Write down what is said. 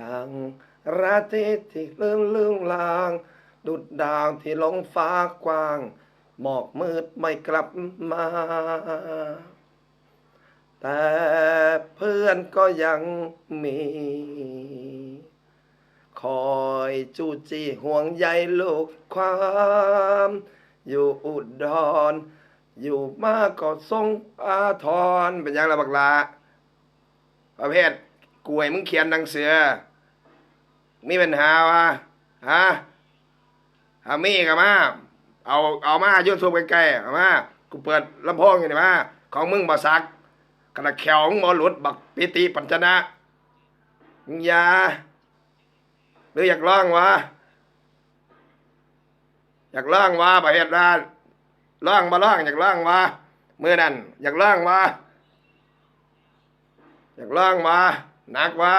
ต่างราตรีที่ลืมลืมลาง ดุดดาวที่ลงฟ้ากว้าง หมอกมืดไม่กลับมา แต่เพื่อนก็ยังมี คอยจูจีห่วงใยลูกความ อยู่อุดรอยู่มากก็ทรงอาทรเป็นยังละบักลาประเภท กล้วยมึงเขียนหนังสือ มีปัญหาวะฮะฮามีกับมา เอาเอามายูทูบใกล้ๆเอามากูเปิดลำโพงอยู่นี่มาของมึงบ่ซักกระแขวงบ่หลุดบักปิติปัญจนะมึงยาหรืออยากร้องวะอยากร้องวะประเภทนั้นร้องบ่ร้องอยากร้องวะเมื่อนั่นอยากร้องวะอยากร้องวะ หนักวะ